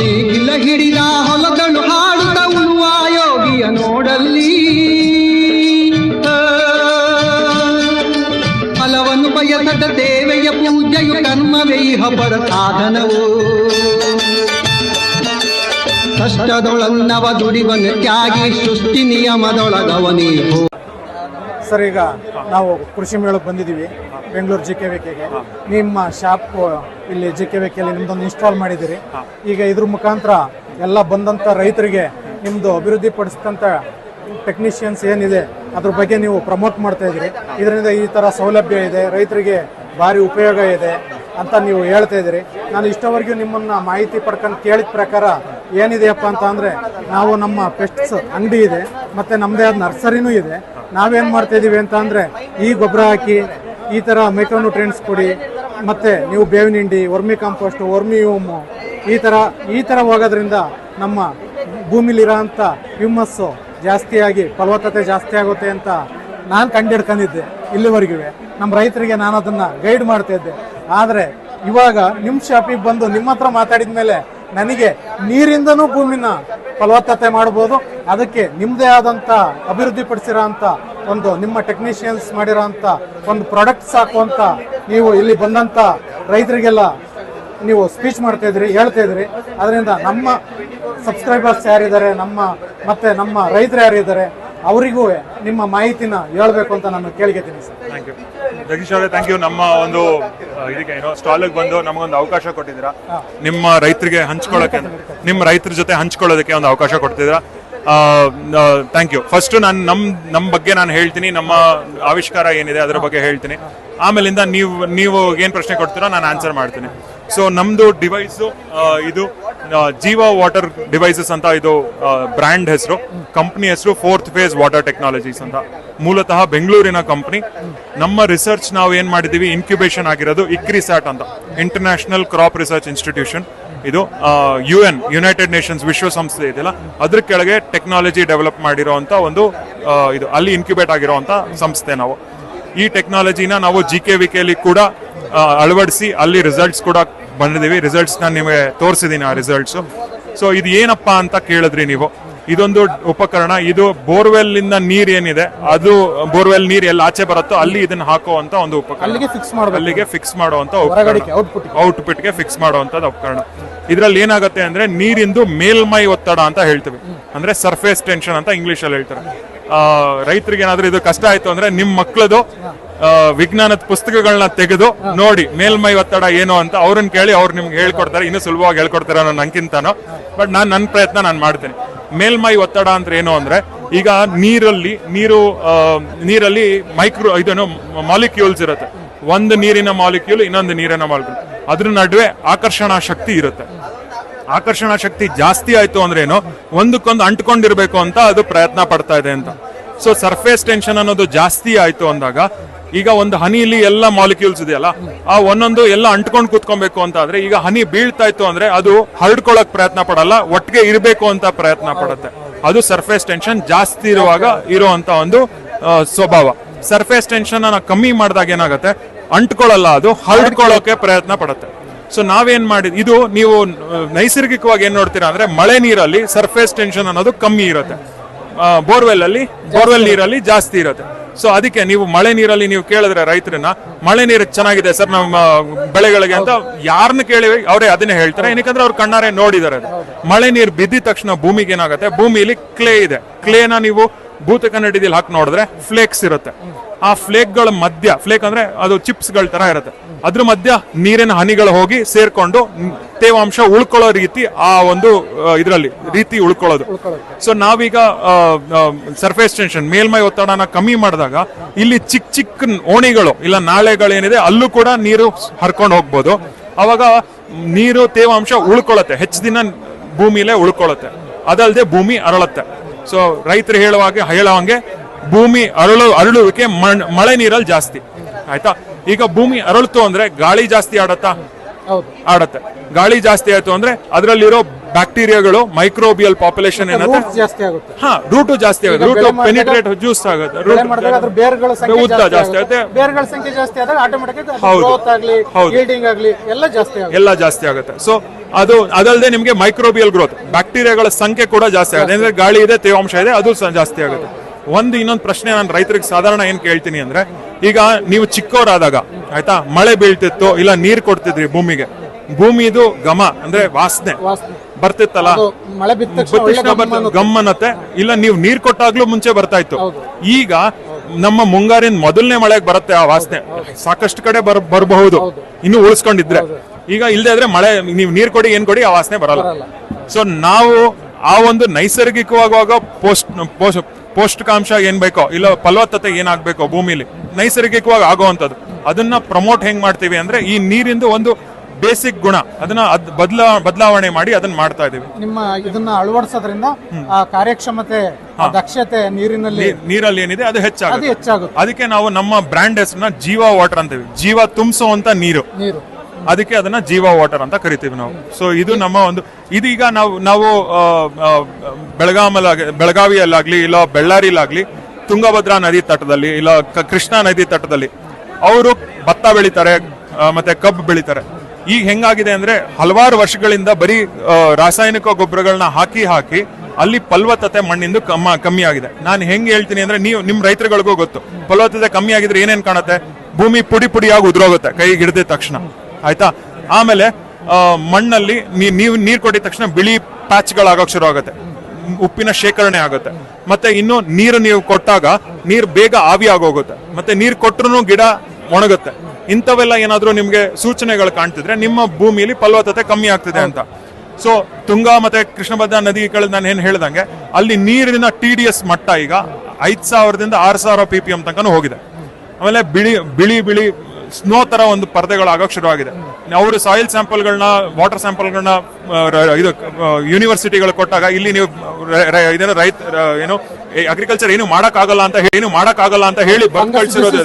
ನೇಗಿಲ ಹಿಡಿದ ಹೊಲದಳು ಹಾಡುತ್ತ ಉಳುವ ಯೋಗಿಯ ನೋಡಲ್ಲಿ. ಫಲವನ್ನು ಬಯಸದ ದೇವೆಯ ಪೂಜೆಯು ಕರ್ಮವೇ ಹಬ್ಬದ ಸಾಧನವು. ಕಷ್ಟದೊಳನ್ನವ ದುಡಿವನ ತ್ಯಾಗಿ ಸೃಷ್ಟಿ ನಿಯಮದೊಳಗವನೇ ಸರ್ ಈಗ ನಾವು ಕೃಷಿ ಮೇಳಕ್ಕೆ ಬಂದಿದ್ದೀವಿ ಬೆಂಗಳೂರು ಜಿ ಕೆ ವಿಕೆಗೆ ನಿಮ್ಮ ಶಾಪ್ ಇಲ್ಲಿ ಜಿ ಕೆ ವಿಕೆಯಲ್ಲಿ ನಿಮ್ದೊಂದು ಇನ್ಸ್ಟಾಲ್ ಮಾಡಿದ್ದೀರಿ. ಈಗ ಇದ್ರ ಮುಖಾಂತರ ಎಲ್ಲ ಬಂದಂಥ ರೈತರಿಗೆ ನಿಮ್ಮದು ಅಭಿವೃದ್ಧಿ ಪಡಿಸಿದಂಥ ಟೆಕ್ನಿಷಿಯನ್ಸ್ ಏನಿದೆ ಅದ್ರ ಬಗ್ಗೆ ನೀವು ಪ್ರಮೋಟ್ ಮಾಡ್ತಾ ಇದ್ದೀರಿ. ಇದರಿಂದ ಈ ಥರ ಸೌಲಭ್ಯ ಇದೆ ರೈತರಿಗೆ ಭಾರಿ ಉಪಯೋಗ ಇದೆ ಅಂತ ನೀವು ಹೇಳ್ತಾ ಇದ್ದೀರಿ. ನಾನು ಇಷ್ಟವರೆಗೂ ನಿಮ್ಮನ್ನು ಮಾಹಿತಿ ಪಡ್ಕೊಂಡು ಕೇಳಿದ ಪ್ರಕಾರ ಏನಿದೆಯಪ್ಪ ಅಂತ ಅಂದರೆ ನಾವು ನಮ್ಮ ಪೆಸ್ಟ್ಸ್ ಅಂಗಡಿ ಇದೆ, ಮತ್ತು ನಮ್ಮದೇ ಆದ ನರ್ಸರಿನೂ ಇದೆ. ನಾವೇನು ಮಾಡ್ತಾ ಇದೀವಿ ಅಂತ ಅಂದರೆ ಈ ಗೊಬ್ಬರ ಹಾಕಿ ಈ ಥರ ಮೈಕ್ರೋನ್ಯೂಟ್ರಿಯೆಂಟ್ಸ್ ಕೊಡಿ, ಮತ್ತು ನೀವು ಬೇವಿನ ಹಿಂಡಿ, ವರ್ಮಿ ಕಾಂಪೋಸ್ಟು ವರ್ಮಿ ಹೋಮು, ಈ ಥರ ಈ ಥರ ಹೋಗೋದ್ರಿಂದ ನಮ್ಮ ಭೂಮಿಲಿರೋಂಥ ಹ್ಯೂಮಸ್ಸು ಜಾಸ್ತಿಯಾಗಿ, ಫಲವತ್ತತೆ ಜಾಸ್ತಿ ಆಗುತ್ತೆ ಅಂತ ನಾನು ಕಂಡಿಡ್ಕೊಂಡಿದ್ದೆ ಇಲ್ಲಿವರೆಗೂ. ನಮ್ಮ ರೈತರಿಗೆ ನಾನು ಅದನ್ನು ಗೈಡ್ ಮಾಡ್ತಾ ಇದ್ದೆ. ಆದರೆ ಇವಾಗ ನಿಮ್ಮ ಶಾಪಿಗೆ ಬಂದು ನಿಮ್ಮ ಹತ್ರ ಮಾತಾಡಿದ ಮೇಲೆ ನನಗೆ ನೀರಿಂದನೂ ಭೂಮಿನ ಫಲವತ್ತತೆ ಮಾಡ್ಬೋದು ಅದಕ್ಕೆ ನಿಮ್ಮದೇ ಆದಂಥ ಅಭಿವೃದ್ಧಿ ಒಂದು ನಿಮ್ಮ ಟೆಕ್ನಿಷಿಯನ್ಸ್ ಮಾಡಿರೋ ಒಂದು ಪ್ರಾಡಕ್ಟ್ ಸಾಕು ಅಂತ ನೀವು ಇಲ್ಲಿ ಬಂದಂಥ ರೈತರಿಗೆಲ್ಲ ನೀವು ಸ್ಪೀಚ್ ಮಾಡ್ತಾ ಇದ್ರಿ, ಹೇಳ್ತಾ ಇದ್ರಿ. ಅದರಿಂದ ನಮ್ಮ ಸಬ್ಸ್ಕ್ರೈಬರ್ಸ್ ಯಾರಿದ್ದಾರೆ, ನಮ್ಮ ಮತ್ತೆ ನಮ್ಮ ರೈತರು ಯಾರಿದ್ದಾರೆ, ಅವರಿಗೂ ನಿಮ್ಮ ಮಾಹಿತಿನ ಹೇಳ್ಬೇಕು ಅಂತ ನಾನು ಕೇಳ್ಕೊತೀನಿ ಸರ್ ಥ್ಯಾಂಕ್ ಯು ಜಗದೀಶ್ ಅವರೇ ಥ್ಯಾಂಕ್ ಯು ನಮ್ಮ ಒಂದು ಇದಕ್ಕೆ ಏನೋ ಸ್ಟಾಲಿಗೆ ಬಂದು ನಮಗೊಂದು ಅವಕಾಶ ಕೊಟ್ಟಿದ್ದೀರಾ? ನಿಮ್ಮ ರೈತರಿಗೆ ಹಂಚ್ಕೊಳ್ಳೋಕೆ ನಿಮ್ಮ ರೈತರ ಜೊತೆ ಹಂಚ್ಕೊಳ್ಳೋದಕ್ಕೆ ಒಂದು ಅವಕಾಶ ಕೊಡ್ತಿದ್ದೀರಾ ಥ್ಯಾಂಕ್ ಯು ಫಸ್ಟ್ ನಾನು ನಮ್ಮ ನಮ್ಮ ಬಗ್ಗೆ ನಾನು ಹೇಳ್ತೀನಿ ನಮ್ಮ ಆವಿಷ್ಕಾರ ಏನಿದೆ ಅದರ ಬಗ್ಗೆ ಹೇಳ್ತೀನಿ. ಆಮೇಲಿಂದ ನೀವು ನೀವು ಏನು ಪ್ರಶ್ನೆ ಕೊಡ್ತೀರೋ ನಾನು ಆನ್ಸರ್ ಮಾಡ್ತೀನಿ. ಸೊ ನಮ್ಮದು ಡಿವೈಸು ಇದು ಜೀವ ವಾಟರ್ ಡಿವೈಸಸ್ ಅಂತ ಇದು ಬ್ರ್ಯಾಂಡ್ ಹೆಸರು. ಕಂಪ್ನಿ ಹೆಸರು ಫೋರ್ತ್ ಫೇಸ್ ವಾಟರ್ ಟೆಕ್ನಾಲಜೀಸ್ ಅಂತ. ಮೂಲತಃ ಬೆಂಗಳೂರಿನ ಕಂಪ್ನಿ ನಮ್ಮ ರಿಸರ್ಚ್ ನಾವು ಏನು ಮಾಡಿದೀವಿ? ಇನ್ಕ್ಯುಬೇಷನ್ ಆಗಿರೋದು ಇಕ್ರಿಸ್ಯಾಟ್ ಅಂತ. ಇಂಟರ್ನ್ಯಾಷನಲ್ ಕ್ರಾಪ್ ರಿಸರ್ಚ್ ಇನ್ಸ್ಟಿಟ್ಯೂಷನ್ ಇದು ಯು ಎನ್ ಯುನೈಟೆಡ್ ನೇಷನ್ಸ್ ವಿಶ್ವಸಂಸ್ಥೆ ಇದೆಯಲ್ಲ? ಅದ್ರ ಕೆಳಗೆ ಟೆಕ್ನಾಲಜಿ ಡೆವಲಪ್ ಮಾಡಿರೋಂಥ ಒಂದು ಇದು, ಅಲ್ಲಿ ಇನ್ಕ್ಯುಬೇಟ್ ಆಗಿರೋವಂಥ ಸಂಸ್ಥೆ ನಾವು. ಈ ಟೆಕ್ನಾಲಜಿನ ನಾವು ಜಿ ಕೆ ವಿ ಕೆಲಿ ಕೂಡ ಅಳವಡಿಸಿ ಅಲ್ಲಿ ರಿಸಲ್ಟ್ಸ್ ಕೂಡ ಬಂದಿದ್ದೀವಿ. ರಿಸಲ್ಟ್ಸ್ ನಾನು ನಿಮಗೆ ತೋರಿಸಿದ್ದೀನಿ ಆ ರಿಸಲ್ಟ್ಸು ಸೊ ಇದು ಏನಪ್ಪ ಅಂತ ಕೇಳಿದ್ರಿ ನೀವು? ಇದೊಂದು ಉಪಕರಣ. ಇದು ಬೋರ್ವೆಲ್ನಿಂದ ನೀರ್ ಏನಿದೆ ಅದು ಬೋರ್ವೆಲ್ ನೀರ್ ಎಲ್ಲಿ ಆಚೆ ಬರುತ್ತೋ ಅಲ್ಲಿ ಇದನ್ನ ಹಾಕುವಂತ ಒಂದು ಉಪಕರಣ. ಅಲ್ಲಿಗೆ ಫಿಕ್ಸ್ ಅಲ್ಲಿಗೆ ಫಿಕ್ಸ್ ಮಾಡುವಂತ ಔಟ್ಪುಟ್ಗೆ. ಫಿಕ್ಸ್ ಮಾಡುವಂತದ್ದು ಉಪಕರಣ. ಇದ್ರಲ್ಲಿ ಏನಾಗುತ್ತೆ ಅಂದ್ರೆ ನೀರಿಂದು ಮೇಲ್ಮೈ ಒತ್ತಡ ಅಂತ ಹೇಳ್ತೀವಿ. ಅಂದ್ರೆ ಸರ್ಫೇಸ್ ಟೆನ್ಷನ್ ಅಂತ ಇಂಗ್ಲಿಷ್ ಅಲ್ಲಿ ಹೇಳ್ತಾರೆ. ರೈತರಿಗೆ ಏನಾದ್ರೂ ಇದು ಕಷ್ಟ ಆಯ್ತು ಅಂದ್ರೆ ನಿಮ್ ಮಕ್ಳದು ವಿಜ್ಞಾನದ ಪುಸ್ತಕಗಳನ್ನ ತೆಗೆದು ನೋಡಿ ಮೇಲ್ಮೈ ಒತ್ತಡ ಏನು ಅಂತ ಅವ್ರನ್ನ ಕೇಳಿ ಅವ್ರು ನಿಮ್ಗೆ ಹೇಳ್ಕೊಡ್ತಾರೆ ಇನ್ನೂ ಸುಲಭವಾಗಿ ಹೇಳ್ಕೊಡ್ತಾರೆ ಅನ್ನೋ ನಂಗಿಂತಾನು ಬಟ್ ನಾನು ನನ್ನ ಪ್ರಯತ್ನ ನಾನು ಮಾಡ್ತೇನೆ. ಮೇಲ್ಮೈ ಒತ್ತಡ ಅಂದ್ರೆ ಏನು ಅಂದ್ರೆ ಈಗ ನೀರಲ್ಲಿ ನೀರು ನೀರಲ್ಲಿ ಮೈಕ್ರೋ ಇದನ್ನು ಮಾಲಿಕ್ಯೂಲ್ಸ್ ಇರುತ್ತೆ. ಒಂದು ನೀರಿನ ಮಾಲಿಕ್ಯೂಲ್ ಇನ್ನೊಂದು ನೀರಿನ ಮಾಲಿಕ್ಯೂಲ್. ಅದ್ರ ನಡುವೆ ಆಕರ್ಷಣಾ ಶಕ್ತಿ ಇರುತ್ತೆ. ಆಕರ್ಷಣಾ ಶಕ್ತಿ ಜಾಸ್ತಿ ಆಯ್ತು ಅಂದ್ರೆ ಏನು ಒಂದಕ್ಕೊಂದು ಅಂಟ್ಕೊಂಡಿರ್ಬೇಕು ಅಂತ ಅದು ಪ್ರಯತ್ನ ಪಡ್ತಾ ಇದೆ ಅಂತ. ಸೊ ಸರ್ಫೇಸ್ ಟೆನ್ಷನ್ ಅನ್ನೋದು ಜಾಸ್ತಿ ಆಯ್ತು ಅಂದಾಗ ಈಗ ಒಂದು ಹನಿಲಿ ಎಲ್ಲ ಮಾಲಿಕ್ಯೂಲ್ಸ್ ಇದೆಯಲ್ಲ ಆ ಒಂದೊಂದು ಎಲ್ಲ ಅಂಟ್ಕೊಂಡು ಕೂತ್ಕೊಬೇಕು ಅಂತ ಆದ್ರೆ ಈಗ ಹನಿ ಬೀಳ್ತಾ ಇತ್ತು ಅಂದ್ರೆ ಅದು ಹರಡ್ಕೊಳಕ್ ಪ್ರಯತ್ನ ಪಡಲ್ಲ, ಒಟ್ಟಿಗೆ ಇರಬೇಕು ಅಂತ ಪ್ರಯತ್ನ ಪಡುತ್ತೆ. ಅದು ಸರ್ಫೇಸ್ ಟೆನ್ಷನ್ ಜಾಸ್ತಿ ಇರುವಾಗ ಇರುವಂತ ಒಂದು ಸ್ವಭಾವ. ಸರ್ಫೇಸ್ ಟೆನ್ಷನ್ ಅನ್ನ ಕಮ್ಮಿ ಮಾಡಿದಾಗ ಏನಾಗುತ್ತೆ? ಅಂಟ್ಕೊಳ್ಳಲ್ಲ ಅದು, ಹರಡ್ಕೊಳ್ಳೋಕೆ ಪ್ರಯತ್ನ ಪಡುತ್ತೆ. ಸೊ ನಾವೇನ್ ಮಾಡಿದ್, ಇದು ನೀವು ನೈಸರ್ಗಿಕವಾಗಿ ಏನ್ ನೋಡ್ತೀರಾ ಅಂದ್ರೆ ಮಳೆ ನೀರಲ್ಲಿ ಸರ್ಫೇಸ್ ಟೆನ್ಷನ್ ಅನ್ನೋದು ಕಮ್ಮಿ ಇರುತ್ತೆ. ಬೋರ್ವೆಲ್ ಅಲ್ಲಿ, ಬೋರ್ವೆಲ್ ನೀರಲ್ಲಿ ಜಾಸ್ತಿ ಇರುತ್ತೆ. ಸೊ ಅದಕ್ಕೆ ನೀವು ಮಳೆ ನೀರಲ್ಲಿ ನೀವು ಕೇಳಿದ್ರೆ ರೈತರನ್ನ, ಮಳೆ ನೀರು ಚೆನ್ನಾಗಿದೆ ಸರ್, ನಮ್ಮ ಬೆಳೆಗಳಿಗೆ ಅಂತ ಯಾರನ್ನ ಕೇಳಿ ಅವರೇ ಅದನ್ನೇ ಹೇಳ್ತಾರೆ. ಏನಕ್ಕಂದ್ರೆ ಅವ್ರು ಕಣ್ಣಾರೆ ನೋಡಿದ್ದಾರೆ. ಮಳೆ ನೀರು ಬಿದ್ದಿದ ತಕ್ಷಣ ಭೂಮಿಗೆ ಏನಾಗುತ್ತೆ? ಭೂಮಿಯಲ್ಲಿ ಕ್ಲೇ ಇದೆ. ಕ್ಲೇನ ನೀವು ಭೂತ ಕನ್ನಡಿದಲ್ಲಿ ಹಾಕಿ ನೋಡಿದ್ರೆ, ಫ್ಲೇಕ್ಸ್ ಇರುತ್ತೆ. ಆ ಫ್ಲೇಕ್ಗಳ ಮಧ್ಯ ಫ್ಲೇಕ್ ಅಂದ್ರೆ ಅದು ಚಿಪ್ಸ್ಗಳ ತರ ಇರುತ್ತೆ. ಅದ್ರ ಮಧ್ಯ ನೀರಿನ ಹನಿಗಳು ಹೋಗಿ ಸೇರ್ಕೊಂಡು ತೇವಾಂಶ ಉಳ್ಕೊಳ್ಳೋ ರೀತಿ ಆ ಒಂದು ಇದರಲ್ಲಿ ರೀತಿ ಉಳ್ಕೊಳ್ಳೋದು. ಸೊ ನಾವೀಗ ಸರ್ಫೇಸ್ ಟೆನ್ಷನ್ ಮೇಲ್ಮೈ ಒತ್ತಡನ ಕಮ್ಮಿ ಮಾಡಿದಾಗ ಇಲ್ಲಿ ಚಿಕ್ಕ ಚಿಕ್ಕ ಓಣಿಗಳು ಇಲ್ಲ ನಾಳೆಗಳೇನಿದೆ ಅಲ್ಲೂ ಕೂಡ ನೀರು ಹರ್ಕೊಂಡು ಹೋಗ್ಬೋದು. ಅವಾಗ ನೀರು ತೇವಾಂಶ ಉಳ್ಕೊಳ್ಳುತ್ತೆ ಹೆಚ್ಚು ದಿನ ಭೂಮಿಲೇ ಉಳ್ಕೊಳ್ಳುತ್ತೆ. ಅದಲ್ಲದೆ ಭೂಮಿ ಅರಳುತ್ತೆ. ಸೊ ರೈತರು ಹೇಳೋ ಹೇಳುವಂಗೆ ಭೂಮಿ ಅರಳು ಅರಳುವಿಕೆ ಮಳೆ ನೀರಲ್ಲಿ ಜಾಸ್ತಿ. ಆಯ್ತಾ? ಈಗ ಭೂಮಿ ಅರಳ್ತು ಅಂದ್ರೆ ಗಾಳಿ ಜಾಸ್ತಿ ಆಡತ್ತಾ? ಆಡತ್ತೆ. ಗಾಳಿ ಜಾಸ್ತಿ ಆಯ್ತು ಅಂದ್ರೆ ಅದರಲ್ಲಿರೋ ಬ್ಯಾಕ್ಟೀರಿಯಾಗಳು ಮೈಕ್ರೋಬಿಯಲ್ ಪಾಪ್ಯುಲೇಷನ್ ಏನತ್ತೆ? ಜಾಸ್ತಿ ಆಗುತ್ತೆ. ಹಾ ರೂಟು ಜಾಸ್ತಿ ಆಗುತ್ತೆ. ರೂಟ್ ಪೆನಿಟ್ರೇಟ್ ಜ್ಯೂಸ್ ಆಗುತ್ತೆ. ಉದ್ದ ಜಾಸ್ತಿ ಆಗುತ್ತೆ. ಬೇರ್ಗಳ ಸಂಖ್ಯೆ ಜಾಸ್ತಿ ಆದಾಗ ಆಟೋಮೆಟಿಕ್ ಹೌದು. ಈಲ್ಡಿಂಗ್ ಆಗ್ಲಿ ಎಲ್ಲ ಜಾಸ್ತಿ ಆಗುತ್ತೆ. ಎಲ್ಲ ಜಾಸ್ತಿ ಆಗುತ್ತೆ. ಸೊ ಅದು ಅದಲ್ಲದೆ ನಿಮಗೆ ಮೈಕ್ರೋಬಿಯಲ್ ಗ್ರೋತ್ ಬ್ಯಾಕ್ಟೀರಿಯಾಗಳ ಸಂಖ್ಯೆ ಕೂಡ ಜಾಸ್ತಿ ಆಗುತ್ತೆ. ಅಂದ್ರೆ ಗಾಳಿ ಇದೆ ತೇವಾಂಶ ಇದೆ ಅದು ಜಾಸ್ತಿ ಆಗುತ್ತೆ. ಒಂದು ಇನ್ನೊಂದು ಪ್ರಶ್ನೆ ನಾನು ರೈತರಿಗೆ ಸಾಧಾರಣ ಏನ್ ಕೇಳ್ತೀನಿ ಅಂದ್ರೆ ಈಗ ನೀವು ಚಿಕ್ಕವರಾದಾಗ ಆಯ್ತಾ ಮಳೆ ಬೀಳ್ತಿತ್ತು ಇಲ್ಲ ನೀರ್ ಕೊಡ್ತಿದ್ರಿ ಭೂಮಿಗೆ. ಭೂಮಿದು ಘಮ ಅಂದ್ರೆ ವಾಸನೆ. ಬರ್ತಿತ್ತಲ್ಲ? ಮಳೆ ಗಮ್. ಅನ್ನತ್ತೆ. ಇಲ್ಲ ನೀವು ನೀರ್ ಕೊಟ್ಟಾಗ್ಲೂ ಮುಂಚೆ ಬರ್ತಾ ಇತ್ತು. ಈಗ ನಮ್ಮ ಮುಂಗಾರಿನ ಮೊದಲನೇ ಮಳೆಗೆ ಬರುತ್ತೆ ಆ ವಾಸನೆ. ಸಾಕಷ್ಟು ಕಡೆ ಬರ್ ಬರಬಹುದು. ಇನ್ನು ಉಳಿಸ್ಕೊಂಡಿದ್ರೆ. ಈಗ ಇಲ್ಲದೆ ಆದ್ರೆ ಮಳೆ ನೀವು ನೀರ್ ಕೊಡಿ ಏನ್ ಕೊಡಿ ಆ ವಾಸನೆ ಬರಲ್ಲ. ಸೊ ನಾವು ಆ ಒಂದು ನೈಸರ್ಗಿಕವಾಗುವಾಗ ಪೋಸ್ಟ್ ಪೌಷ್ಟಿಕಾಂಶ ಏನ್ ಬೇಕೋ ಇಲ್ಲ ಫಲವತ್ತತೆ ಏನಾಗಬೇಕೋ ಭೂಮಿಲಿ ನೈಸರ್ಗಿಕವಾಗಿ ಆಗುವಂಥದ್ದು ಅದನ್ನ ಪ್ರಮೋಟ್ ಹೆಂಗ್ ಮಾಡ್ತೀವಿ ಅಂದ್ರೆ ಈ ನೀರಿಂದು ಒಂದು ಬೇಸಿಕ್ ಗುಣ ಅದನ್ನ ಅದ್ ಬದಲಾ ಬದಲಾವಣೆ ಮಾಡಿ ಅದನ್ನ ಮಾಡ್ತಾ ಇದೀವಿ ನಿಮ್ಮ ಇದನ್ನ ಅಳವಡಿಸೋದ್ರಿಂದ ಆ ಕಾರ್ಯಕ್ಷಮತೆ ಆ ದಕ್ಷತೆ ನೀರಿನಲ್ಲಿ ನೀರಲ್ಲಿ ಏನಿದೆ ಅದು ಅದು ಹೆಚ್ಚಾಗುತ್ತೆ. ಹೆಚ್ಚಾಗುತ್ತೆ ಅದಕ್ಕೆ ನಾವು ನಮ್ಮ ಬ್ರ್ಯಾಂಡ್ ಹೆಸರನ್ನ ಜೀವ ವಾಟರ್ ಅಂತೀವಿ. ಜೀವ ತುಂಬಿಸುವಂತ ನೀರು. ನೀರು. ಅದಕ್ಕೆ ಅದನ್ನ ಜೀವ ವಾಟರ್ ಅಂತ ಕರಿತೀವಿ ನಾವು. ಸೊ ಇದು ನಮ್ಮ ಒಂದು, ಇದೀಗ ನಾವು ನಾವು ಬೆಳಗಾಮಲ್ಲಿ ಬೆಳಗಾವಿಯಲ್ಲಾಗ್ಲಿ, ಇಲ್ಲ ಬೆಳ್ಳಾರಿಲಾಗ್ಲಿ, ತುಂಗಭದ್ರಾ ನದಿ ತಟದಲ್ಲಿ, ಇಲ್ಲ ಕೃಷ್ಣಾ ನದಿ ತಟದಲ್ಲಿ, ಅವರು ಭತ್ತ ಬೆಳಿತಾರೆ ಮತ್ತೆ ಕಬ್ಬು ಬೆಳಿತಾರೆ. ಈಗ ಹೆಂಗಾಗಿದೆ ಅಂದ್ರೆ ಹಲವಾರು ವರ್ಷಗಳಿಂದ ಬರೀ ರಾಸಾಯನಿಕ ಗೊಬ್ಬರಗಳನ್ನ ಹಾಕಿ ಹಾಕಿ ಅಲ್ಲಿ ಫಲವತ್ತತೆ ಮಣ್ಣಿಂದು ಕಮ್ಮ, ಕಮ್ಮಿ ಆಗಿದೆ. ನಾನು ಹೆಂಗ್ ಹೇಳ್ತೀನಿ ಅಂದ್ರೆ ನೀವು, ನಿಮ್ ರೈತರುಗಳಿಗೂ ಗೊತ್ತು. ಫಲವತ್ತತೆ ಕಮ್ಮಿ ಆಗಿದ್ರೆ ಏನೇನ್ ಕಾಣುತ್ತೆ? ಭೂಮಿ ಪುಡಿ ಪುಡಿಯಾಗಿ ಉದುರೋಗುತ್ತೆ, ಕೈಗೆ ಹಿಡಿದ ತಕ್ಷಣ. ಆಯ್ತಾ? ಆಮೇಲೆ ಮಣ್ಣಲ್ಲಿ ನೀವು ನೀರು ಕೊಟ್ಟಿದ ತಕ್ಷಣ ಬಿಳಿ ಪ್ಯಾಚ್ಗಳಾಗೋಕೆ ಶುರು ಆಗುತ್ತೆ ಉಪ್ಪಿನ ಶೇಖರಣೆ ಆಗುತ್ತೆ. ಮತ್ತೆ ಇನ್ನು ನೀರು ನೀವು ಕೊಟ್ಟಾಗ ನೀರು ಬೇಗ ಆವಿ ಆಗೋಗುತ್ತೆ. ಮತ್ತೆ ನೀರು ಕೊಟ್ಟರು ಗಿಡ ಒಣಗುತ್ತೆ. ಇಂಥವೆಲ್ಲ ಏನಾದರೂ ನಿಮಗೆ ಸೂಚನೆಗಳು ಕಾಣ್ತಿದ್ರೆ ನಿಮ್ಮ ಭೂಮಿಯಲ್ಲಿ ಫಲವತ್ತತೆ ಕಮ್ಮಿ ಆಗ್ತಿದೆ ಅಂತ. ಸೊ ತುಂಗಾ ಮತ್ತೆ ಕೃಷ್ಣಭದ್ರಾ ನದಿಗಳು ನಾನು ಏನು ಹೇಳ್ದಂಗೆ, ಅಲ್ಲಿ ನೀರಿನ ಟಿ ಡಿ ಎಸ್ ಮಟ್ಟ ಈಗ ಐದು ಸಾವಿರದಿಂದ ಆರು ಸಾವಿರ ಪಿ ಪಿ ಎಂ ತನಕ ಹೋಗಿದೆ. ಆಮೇಲೆ ಬಿಳಿ ಬಿಳಿ ಬಿಳಿ ಸ್ನೋ ತರ ಒಂದು ಶುರು ಶುರುವಾಗಿದೆ. ಅವರು ಸಾಯಿಲ್ ಸ್ಯಾಂಪಲ್ ಗಳನ್ನ ವಾಟರ್ ಸ್ಯಾಂಪಲ್ಗಳನ್ನ ಇದು ಯೂನಿವರ್ಸಿಟಿಗಳು ಕೊಟ್ಟಾಗ ಇಲ್ಲಿ ನೀವು ರ- ರ- ಇದೇನೋ ರೈತ ಏನು ಅಗ್ರಿಕಲ್ಚರ್ ಏನು ಮಾಡಕ್ಕಾಗಲ್ಲ ಅಂತ ಏನು ಮಾಡಕ್ಕಾಗಲ್ಲ ಅಂತ ಹೇಳಿ ಬಂದ್ ಕಳ್ಸಿರೋದು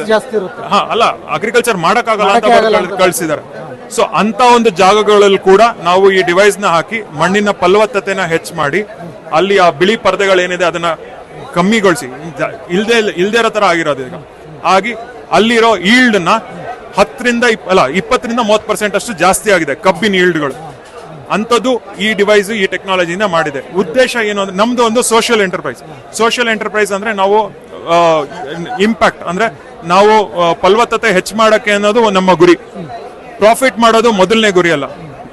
ಹಾ ಅಲ್ಲ ಅಗ್ರಿಕಲ್ಚರ್ ಮಾಡಕ್ಕಾಗಲ್ಲ ಅಂತ ಮಾಡಕ್ಕೆ ಆಗಲ್ಲ ಅಂತ. ಕಳ್ಸಿದ್ದಾರೆ. ಸೊ ಅಂತ ಒಂದು ಜಾಗಗಳಲ್ಲಿ ಕೂಡ ನಾವು ಈ ಡಿವೈಸ್ನ ಹಾಕಿ ಮಣ್ಣಿನ ಫಲವತ್ತತೆನ ಹೆಚ್ಚು ಮಾಡಿ ಅಲ್ಲಿ ಆ ಬಿಳಿ ಪರದೆಗಳೇನಿದೆ ಅದನ್ನ ಕಮ್ಮಿಗೊಳಿಸಿ. ಇಲ್ದೇ ಇಲ್ದೇ ಇರೋ ತರ ಆಗಿರೋದು ಈಗ. ಆಗಿ ಅಲ್ಲಿರೋ ಈಲ್ಡ್ನ ನ ಹತ್ತರಿಂದ ಅಲ್ಲ, ಇಪ್ಪತ್ತರಿಂದ ಮೂವತ್ತು ಪರ್ಸೆಂಟ್ ಅಷ್ಟು ಜಾಸ್ತಿ ಆಗಿದೆ, ಕಬ್ಬಿನ ಈಲ್ಡ್ಗಳು ಅಂಥದ್ದು ಈ ಡಿವೈಸ್ ಈ ಟೆಕ್ನಾಲಜಿಯಿಂದ ಮಾಡಿದೆ. ಉದ್ದೇಶ ಏನು ಅಂದ್ರೆ, ನಮ್ದು ಒಂದು ಸೋಷಿಯಲ್ ಎಂಟರ್ಪ್ರೈಸ್ ಸೋಷಿಯಲ್ ಎಂಟರ್ಪ್ರೈಸ್ ಅಂದ್ರೆ ನಾವು ಇಂಪ್ಯಾಕ್ಟ್ ಅಂದ್ರೆ ನಾವು ಫಲವತ್ತತೆ ಹೆಚ್ಚು ಮಾಡೋಕ್ಕೆ ಅನ್ನೋದು ನಮ್ಮ ಗುರಿ. ಪ್ರಾಫಿಟ್ ಮಾಡೋದು ಮೊದಲನೇ ಗುರಿ ಅಲ್ಲ.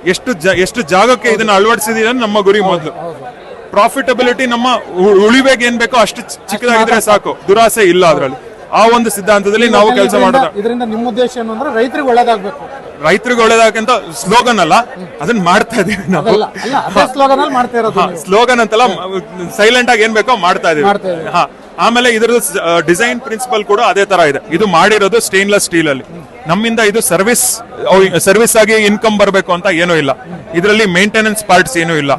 ಎಷ್ಟು ಎಷ್ಟು ಜಾಗಕ್ಕೆ ಇದನ್ನ ಅಳವಡಿಸಿದೀರ ನಮ್ಮ ಗುರಿ ಮೊದಲು. ಪ್ರಾಫಿಟಬಿಲಿಟಿ ನಮ್ಮ ಉ- ಉಳಿವೆಗೆ ಏನ್ ಬೇಕೋ ಅಷ್ಟು ಚಿಕ್ಕದಾಗಿದ್ರೆ ಸಾಕು. ದುರಾಸೆ ಇಲ್ಲ ಅದರಲ್ಲಿ. ಆ ಒಂದು ಸಿದ್ಧಾಂತದಲ್ಲಿ ನಾವು ಕೆಲಸ ಮಾಡೋದು. ಇದರಿಂದ ನಿಮ್ಮ ಉದ್ದೇಶ ಏನು ಅಂದ್ರೆ ರೈತರಿಗೆ ಒಳ್ಳೇದಾಗಬೇಕು. ರೈತರಿಗೆ ಒಳ್ಳೇದಾಗಂತ ಸ್ಲೋಗನ್ ಅಲ್ಲ ಅದನ್ನ ಮಾಡ್ತಾ ಇದೀವಿ ನಾವು. ಸ್ಲೋಗನ್ ಅಲ್ಲಿ ಮಾಡ್ತಾ ಇರೋದು ಸ್ಲೋಗನ್ ಅಂತಲ್ಲ ಸೈಲೆಂಟ್ ಆಗಿ ಏನ್ ಬೇಕೋ ಮಾಡ್ತಾ ಇದೀವಿ. ಮಾಡ್ತಾ ಇದೀವಿ. ಹಾ ಆಮೇಲೆ ಇದ್ರದ್ದು ಡಿಸೈನ್ ಪ್ರಿನ್ಸಿಪಲ್ ಕೂಡ ಅದೇ ತರ ಇದೆ. ಇದು ಮಾಡಿರೋದು ಸ್ಟೇನ್ಲೆಸ್ ಸ್ಟೀಲ್ ಅಲ್ಲಿ. ನಮ್ಮಿಂದ ಇದು ಸರ್ವಿಸ್ ಸರ್ವಿಸ್ ಆಗಿ ಇನ್ಕಮ್ ಬರಬೇಕು ಅಂತ ಏನೂ ಇಲ್ಲ. ಇದರಲ್ಲಿ ಮೇಂಟೆನೆನ್ಸ್ ಪಾರ್ಟ್ಸ್ ಏನೂ ಇಲ್ಲ.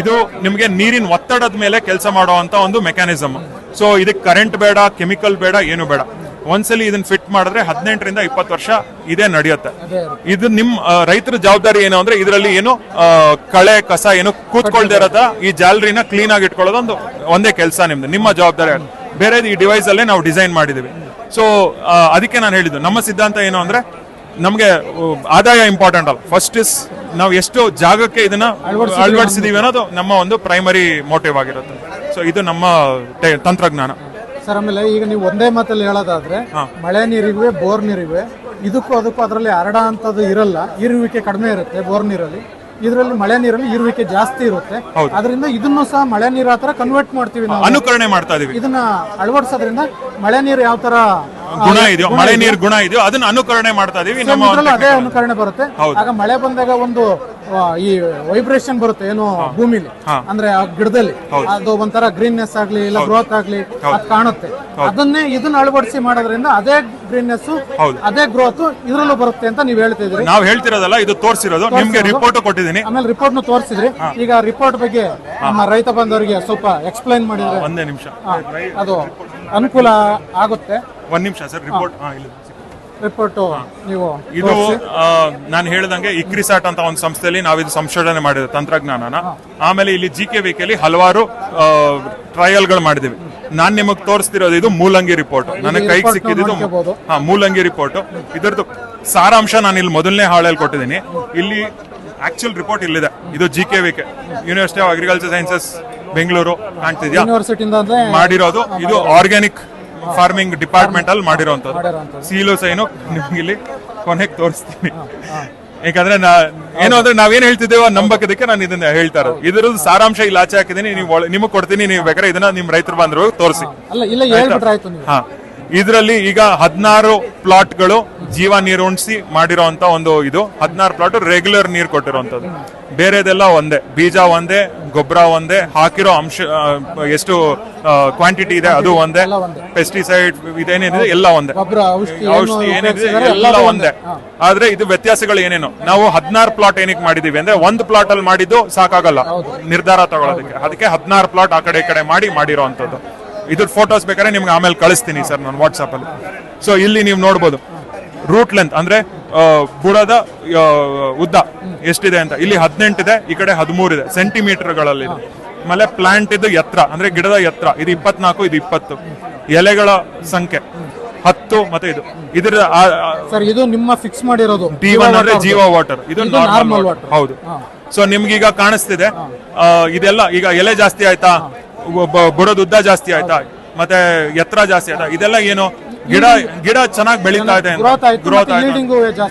ಇದು ನಿಮಗೆ ನೀರಿನ ಒತ್ತಡದ ಮೇಲೆ ಕೆಲಸ ಮಾಡುವಂತ ಒಂದು ಮೆಕ್ಯಾನಿಸಮ್ ಸೊ ಇದಕ್ಕೆ ಕರೆಂಟ್ ಬೇಡ ಕೆಮಿಕಲ್ ಬೇಡ ಏನು ಬೇಡ. ಒಂದ್ಸಲಿ ಇದನ್ನ ಫಿಟ್ ಮಾಡಿದ್ರೆ ಹದಿನೆಂಟರಿಂದ ಇಪ್ಪತ್ತು ವರ್ಷ ಇದೇ ನಡೆಯುತ್ತೆ. ಇದು ನಿಮ್ ರೈತರ ಜವಾಬ್ದಾರಿ ಏನು ಅಂದ್ರೆ ಇದರಲ್ಲಿ ಏನು ಕಳೆ ಕಸ ಏನು ಕೂತ್ಕೊಳ್ದೇ ಇರೋದ ಈ ಜಾಲರಿನ ಕ್ಲೀನ್ ಆಗಿ ಇಟ್ಕೊಳ್ಳೋದೊಂದು ಒಂದೇ ಕೆಲಸ ನಿಮ್ದು ನಿಮ್ಮ ಜವಾಬ್ದಾರಿ ಬೇರೆ ಈ ಡಿವೈಸ್ ಅಲ್ಲೇ ನಾವು ಡಿಸೈನ್ ಮಾಡಿದೀವಿ. ಸೊ ಅದಕ್ಕೆ ನಾನು ಹೇಳಿದ್ದು ನಮ್ಮ ಸಿದ್ಧಾಂತ ಏನು ಅಂದ್ರೆ ನಮಗೆ ಆದಾಯ ಇಂಪಾರ್ಟೆಂಟ್ ಅಲ್ಲ. ಫಸ್ಟ್ ಇಸ್ ನಾವು ಎಷ್ಟು ಜಾಗಕ್ಕೆ ಇದನ್ನ ಅಳವಡಿಸಿದೀವಿ ಅನ್ನೋದು. ನಮ್ಮ ಒಂದು ಪ್ರೈಮರಿ ಮೋಟಿವ್ ಆಗಿರುತ್ತೆ. ಸೊ ಇದು ನಮ್ಮ ಟೆ- ತಂತ್ರಜ್ಞಾನ. ಸರ್ ಆಮೇಲೆ ಈಗ ನೀವು ಒಂದೇ ಮಾತಲ್ಲಿ ಹೇಳೋದಾದ್ರೆ ಮಳೆ ನೀರಿವೆ ಬೋರ್ ನೀರಿವೆ ಇದಕ್ಕೂ ಅದಕ್ಕೂ ಅದರಲ್ಲಿ ಹರಡ ಅಂತದ್ದು ಇರಲ್ಲ. ಇರುವಿಕೆ ಕಡಿಮೆ ಇರುತ್ತೆ ಬೋರ್ ನೀರಲ್ಲಿ. ಇದರಲ್ಲಿ ಮಳೆ ನೀರಲ್ಲಿ ಇರುವಿಕೆ ಜಾಸ್ತಿ ಇರುತ್ತೆ. ಅದರಿಂದ ಇದನ್ನು ಸಹ ಮಳೆ ನೀರು ಆ ತರ ಕನ್ವರ್ಟ್ ಮಾಡ್ತೀವಿ ನಾವು. ಅನುಕರಣೆ ಮಾಡ್ತಾ ಇದೀವಿ. ಇದನ್ನ ಅಳವಡಿಸೋದ್ರಿಂದ ಮಳೆ ನೀರು ಯಾವ ತರ ಗುಣ ಇದೆಯೋ ಮಳೆ ನೀರು ಗುಣ ಇದೆಯೋ ಅದನ್ನ ಅನುಕರಣೆ ಮಾಡ್ತಾ ಇದೀವಿ ನಮ್ಮ ಇದ್ರಲ್ಲೂ ಅದೇ ಅನುಕರಣೆ ಬರುತ್ತೆ. ಆಗ ಮಳೆ ಬಂದಾಗ ಒಂದು ಆ, ಈ ವೈಬ್ರೇಷನ್ ಬರುತ್ತೆ ಏನು ಭೂಮಿಲಿ. ಅಂದ್ರೆ ಆ ಗಿಡದಲ್ಲಿ. ಅದು ಒಂಥರ ಗ್ರೀನ್ನೆಸ್ ಆಗ್ಲಿ ಇಲ್ಲ ಗ್ರೋತ್ ಆಗ್ಲಿ ಅದ್ ಕಾಣುತ್ತೆ. ಅದನ್ನೇ ಇದನ್ನ ಅಳವಡಿಸಿ ಮಾಡೋದ್ರಿಂದ ಅದೇ ಗ್ರೀನ್ನೆಸ್ ಅದೇ ಗ್ರೋತ್ ಇದ್ರಲ್ಲೂ ಬರುತ್ತೆ ಅಂತ ನೀವ್ ಹೇಳ್ತಾ ಇದ್ರಿ ನಾವು ಹೇಳ್ತಿರೋದಲ್ಲ ಇದು ತೋರಿಸಿರೋದು. ನಿಮ್ಗೆ ರಿಪೋರ್ಟ್ ಕೊಟ್ಟಿದ್ದೀನಿ. ಆಮೇಲೆ ರಿಪೋರ್ಟ್ ನು ತೋರಿಸಿದ್ರಿ. ಈಗ ರಿಪೋರ್ಟ್ ಬಗ್ಗೆ ನಮ್ಮ ರೈತ ಬಂದವರಿಗೆ ಸ್ವಲ್ಪ ಎಕ್ಸ್ಪ್ಲೈನ್ ಮಾಡಿದ್ರೆ. ಒಂದೇ ನಿಮಿಷ. ಅದು. ಅನುಕೂಲ ಆಗುತ್ತೆ. ಒಂದ್ ನಿಮಿಷ ಸರ್ ರಿಪೋರ್ಟ್ ರಿಪೋರ್ಟ್ ನೀವು ಇದು ನಾನು ಹೇಳ್ದಂಗೆ ಇಕ್ರಿಸಾಟ್ ಅಂತ ಒಂದು ಸಂಸ್ಥೆಯಲ್ಲಿ ನಾವಿದು ಸಂಶೋಧನೆ ಮಾಡಿದ ತಂತ್ರಜ್ಞಾನನ. ಆಮೇಲೆ ಇಲ್ಲಿ ಜಿ ಕೆ ವಿಕೆಲಿ ಹಲವಾರು ಟ್ರಯಲ್ಗಳು ಮಾಡಿದೀವಿ. ನಾನ್ ನಿಮಗ್ ತೋರಿಸ್ತಿರೋದು ಇದು ಮೂಲಂಗಿ ರಿಪೋರ್ಟ್ ನನಗೆ ಕೈಗೆ ಸಿಕ್ಕಿದ್ದು ಹಾ ಮೂಲಂಗಿ ರಿಪೋರ್ಟ್ ಇದರದು ಸಾರಾಂಶ ನಾನು ಇಲ್ಲಿ ಮೊದಲನೇ ಹಾಳಲ್ಲಿ ಕೊಟ್ಟಿದ್ದೀನಿ. ಇಲ್ಲಿ ಆಕ್ಚುಲ್ ರಿಪೋರ್ಟ್ ಇಲ್ಲಿದೆ. ಇದು G K VK university of agriculture sciences Bengaluru ಕಾಣ್ತಿದ್ಯಾ? ಯೂನಿವರ್ಸಿಟಿಯಿಂದ ಅಂದ್ರೆ ಮಾಡಿರೋದು. ಇದು ಆರ್ಗ್ಯಾನಿಕ್ ಫಾರ್ಮಿಂಗ್ ಡಿಪಾರ್ಟ್ಮೆಂಟ್ ಅಲ್ಲಿ ಮಾಡಿರೋಂಥದ್ದು. ಸೀಲು ಸೈನು ನಿಮ್ಗೆ ಇಲ್ಲಿ ಕೊನೆಗೆ ತೋರಿಸ್ತೀನಿ. ಯಾಕಂದ್ರೆ ನಾ ಏನು ಅಂದ್ರೆ ನಾವೇನ್ ಹೇಳ್ತಿದ್ದೇವೋ ನಂಬಕದಕ್ಕೆ ನಾನು ಇದನ್ನ ಹೇಳ್ತಾ ಇರೋದು. ಇದ್ರದ್ದು ಸಾರಾಂಶ ಇಲ್ಲಿ ಆಚೆ ಹಾಕಿದೀನಿ ನೀವು ನಿಮಗೆ ಕೊಡ್ತೀನಿ ನೀವು ಬೇಕಾದ್ರೆ ಇದನ್ನ ನಿಮ್ ರೈತರು ಬಂದ್ರು ತೋರಿಸಿ. ಹಾ. ಇದರಲ್ಲಿ ಈಗ ಹದಿನಾರು ಪ್ಲಾಟ್ಗಳು ಜೀವ ನೀರುಣಿಸಿ ಮಾಡಿರೋಂತ ಒಂದು ಇದು. ಹದಿನಾರು ಪ್ಲಾಟ್ ರೆಗ್ಯುಲರ್ ನೀರು ಕೊಟ್ಟಿರೋಂಥದ್ದು. ಬೇರೆದೆಲ್ಲ ಒಂದೇ. ಬೀಜ ಒಂದೇ ಗೊಬ್ಬರ ಒಂದೇ ಹಾಕಿರೋ ಅಂಶ ಎಷ್ಟು ಕ್ವಾಂಟಿಟಿ ಇದೆ ಅದು ಒಂದೇ. ಪೆಸ್ಟಿಸೈಡ್ ಇದೇನೇನಿದೆ? ಎಲ್ಲ ಒಂದೇ. ಔಷಧಿ ಔಷಧಿ ಏನು ಏನಿದೆ ಎಲ್ಲ ಒಂದೇ. ಆದ್ರೆ ಇದು ವ್ಯತ್ಯಾಸಗಳು ಏನೇನು? ನಾವು ಹದಿನಾರು ಪ್ಲಾಟ್ ಏನಕ್ಕೆ ಮಾಡಿದೀವಿ ಅಂದ್ರೆ ಒಂದು ಪ್ಲಾಟ್ ಅಲ್ಲಿ ಮಾಡಿದ್ದು ಸಾಕಾಗಲ್ಲ. ನಿರ್ಧಾರ ತಗೊಳ್ಳೋದಕ್ಕೆ ಅದಕ್ಕೆ ಹದಿನಾರು ಪ್ಲಾಟ್ ಆ ಕಡೆ ಈ ಕಡೆ ಮಾಡಿ ಮಾಡಿರೋ ಅಂತದ್ದು ಇದ್ರ ಫೋಟೋಸ್ ಬೇಕಾದ್ರೆ ನಿಮ್ಗೆ ಆಮೇಲೆ ಕಳಿಸ್ತೀನಿ ಸರ್ ನಾನು ವಾಟ್ಸಪ್ ಅಲ್ಲಿ. ಸೊ ಇಲ್ಲಿ ನೀವು ನೋಡ್ಬೋದು. ರೂಟ್ ಲೆಂತ್ ಅಂದ್ರೆ ಬುಡದ ಉದ್ದ ಎಷ್ಟಿದೆ ಅಂತ. ಇಲ್ಲಿ ಹದಿನೆಂಟಿದೆ ಈ ಕಡೆ ಹದಿಮೂರು ಇದೆ. ಸೆಂಟಿಮೀಟರ್ಗಳಲ್ಲಿ ಆಮೇಲೆ ಪ್ಲಾಂಟ್ ಇದು ಎತ್ತರ ಅಂದ್ರೆ ಗಿಡದ ಎತ್ತರ ಇದು ಇಪ್ಪತ್ನಾಲ್ಕು ಇದು ಇಪ್ಪತ್ತು. ಎಲೆಗಳ ಸಂಖ್ಯೆ ಹತ್ತು ಮತ್ತೆ ಇದು. ಇದ್ರ ಸರ್ ಇದು ನಿಮ್ಮ ಫಿಕ್ಸ್ ಮಾಡಿರೋದು. ಒನ್ ಅಂದ್ರೆ ಜೀವ ವಾಟರ್ ಇದು ನಾರ್ಮಲ್ ವಾಟರ್ ಹೌದು. ಸೊ ನಿಮ್ಗೆ ಈಗ ಕಾಣಿಸ್ತಿದೆ. ಇದೆಲ್ಲ ಈಗ ಎಲೆ ಜಾಸ್ತಿ ಆಯ್ತಾ? ಬ- ಬುಡದ ಉದ್ದ ಜಾಸ್ತಿ ಆಯ್ತಾ? ಮತ್ತೆ ಎತ್ತರ ಜಾಸ್ತಿ ಆಯ್ತಾ? ಇದೆಲ್ಲ ಏನು? ಗಿಡ ಗಿಡ ಚೆನ್ನಾಗಿ ಬೆಳೀತಾ ಇದೆ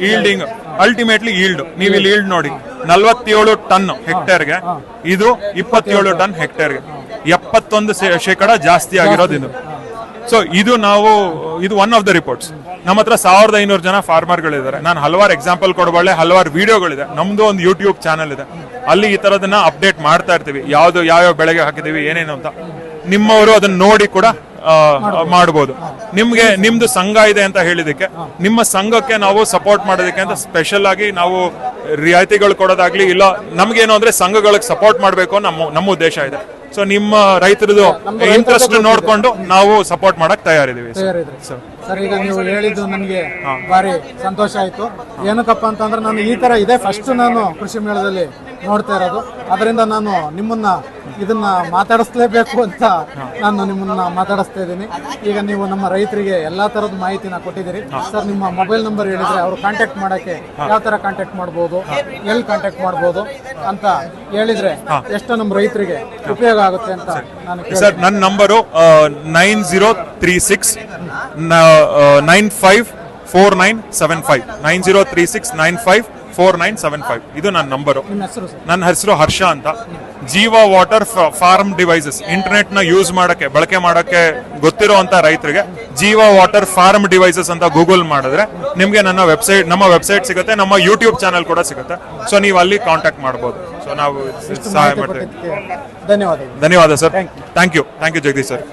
ಈಲ್ಡಿಂಗ್ ಅಲ್ಟಿಮೇಟ್ಲಿ ಈಲ್ಡ್ ನೀವು ಇಲ್ಲಿ ಈಲ್ಡ್ ನೋಡಿ. ನಲ್ವತ್ತೇಳು ಟನ್ ಹೆಕ್ಟೇರ್ಗೆ. ಇದು ಇಪ್ಪತ್ತೇಳು ಟನ್ ಹೆಕ್ಟೇರ್ಗೆ. ಎಪ್ಪತ್ತೊಂದು ಶೇಕಡ ಜಾಸ್ತಿ ಆಗಿರೋದು ಇದು. ಸೊ ಇದು ನಾವು ಇದು ಒನ್ ಆಫ್ ದ ರಿಪೋರ್ಟ್ಸ್ ನಮ್ಮ ಹತ್ರ ಸಾವಿರದ ಐನೂರು ಜನ ಫಾರ್ಮರ್ಗಳಿದ್ದಾರೆ ನಾನು ಹಲವಾರು ಎಕ್ಸಾಂಪಲ್ ಕೊಡಬಳ್ಳೆ ಹಲವಾರು ವಿಡಿಯೋಗಳಿದೆ ನಮ್ದು ಒಂದು ಯೂಟ್ಯೂಬ್ ಚಾನಲ್ ಇದೆ. ಅಲ್ಲಿ ಈ ತರದನ್ನ ಅಪ್ಡೇಟ್ ಮಾಡ್ತಾ ಇರ್ತೀವಿ. ಯಾವ್ದು ಯಾವ್ಯಾವ ಬೆಳೆಗೆ ಹಾಕಿದೀವಿ ಏನೇನು ಅಂತ. ನಿಮ್ಮವರು ಅದನ್ನ ನೋಡಿ ಕೂಡ ಆ, ಮಾಡ್ಬೋದು. ನಿಮ್ಗೆ ನಿಮ್ದು ಸಂಘ ಇದೆ ಅಂತ ಹೇಳಿದಕ್ಕೆ ನಿಮ್ಮ ಸಂಘಕ್ಕೆ ನಾವು ಸಪೋರ್ಟ್ ಮಾಡೋದಕ್ಕೆ ಅಂತ ಸ್ಪೆಷಲ್ ಆಗಿ ನಾವು ರಿಯಾಯಿತಿಗಳು ಕೊಡೋದಾಗ್ಲಿ ಇಲ್ಲ ನಮ್ಗೇನು ಅಂದ್ರೆ ಸಂಘಗಳಿಗೆ ಸಪೋರ್ಟ್ ಮಾಡಬೇಕು ನಮ್ಮ ನಮ್ಮ ಉದ್ದೇಶ ಇದೆ. ಸೊ ನಿಮ್ಮ ರೈತರದು ರೈತರದ್ದು ಇಂಟ್ರೆಸ್ಟ್. ನೋಡ್ಕೊಂಡು ನಾವು ಸಪೋರ್ಟ್ ಮಾಡಕ್ ತಯಾರಿದೀವಿ ಸರ್. ಸರ್ ಈಗ ನೀವು ಹೇಳಿದ್ದು ನನಗೆ ಭಾರಿ ಸಂತೋಷ ಆಯ್ತು. ಏನಕ್ಕಪ್ಪ ಅಂತಂದ್ರೆ ನಾನು ಈ ತರ ಇದೆ. ಫಸ್ಟ್ ನಾನು ಕೃಷಿ ಮೇಳದಲ್ಲಿ ನೋಡ್ತಾ ಇರೋದು. ಅದರಿಂದ ನಾನು ನಿಮ್ಮನ್ನ ಇದನ್ನ ಮಾತಾಡಿಸ್ಲೇಬೇಕು ಅಂತ ನಾನು ನಿಮ್ಮನ್ನ ಮಾತಾಡಿಸ್ತಾ ಇದ್ದೀನಿ. ಈಗ ನೀವು ನಮ್ಮ ರೈತರಿಗೆ ಎಲ್ಲಾ ತರದ ಮಾಹಿತಿನ ಕೊಟ್ಟಿದ್ದೀರಿ. ಸರ್ ನಿಮ್ಮ ಮೊಬೈಲ್ ನಂಬರ್ ಹೇಳಿದ್ರೆ ಅವರು ಕಾಂಟ್ಯಾಕ್ಟ್ ಮಾಡಕ್ಕೆ ಯಾವ ತರ ಕಾಂಟ್ಯಾಕ್ಟ್ ಮಾಡ್ಬೋದು ಎಲ್ಲಿ ಕಾಂಟ್ಯಾಕ್ಟ್ ಮಾಡ್ಬೋದು ಅಂತ ಹೇಳಿದ್ರೆ ಎಷ್ಟು ನಮ್ಮ ರೈತರಿಗೆ ಉಪಯೋಗ ಆಗುತ್ತೆ ಅಂತ ನಾನು ಸರ್ ನನ್ನ number nine zero three six nine five four nine seven five. Nine zero three six nine five four nine seven five. ಇದು ನನ್ನ ನಂಬರು. ನನ್ನ ಹೆಸರು ಹರ್ಷ ಅಂತ. Jeeva water farm devices. ಇಂಟರ್ನೆಟ್ನ use ಮಾಡಕ್ಕೆ ಬಳಕೆ ಮಾಡಕ್ಕೆ ಗೊತ್ತಿರುವಂತ ರೈತರಿಗೆ ಜೀವ ವಾಟರ್ ಫಾರ್ಮ್ ಡಿವೈಸಸ್ ಅಂತ ಗೂಗಲ್ ಮಾಡಿದ್ರೆ ನಿಮಗೆ ನನ್ನ ವೆಬ್ಸೈಟ್ ನಮ್ಮ ವೆಬ್ಸೈಟ್ ಸಿಗುತ್ತೆ ನಮ್ಮ ಯೂಟ್ಯೂಬ್ ಚಾನಲ್ ಕೂಡ ಸಿಗುತ್ತೆ. ಸೊ ನೀವು ಅಲ್ಲಿ ಕಾಂಟ್ಯಾಕ್ಟ್ ಮಾಡ್ಬೋದು. ಸೊ ನಾವು ಸಹಾಯ ಮಾಡ್ತೀವಿ. ಧನ್ಯವಾದಗಳು. ಧನ್ಯವಾದ sir. Thank you thank you Jagadish sir.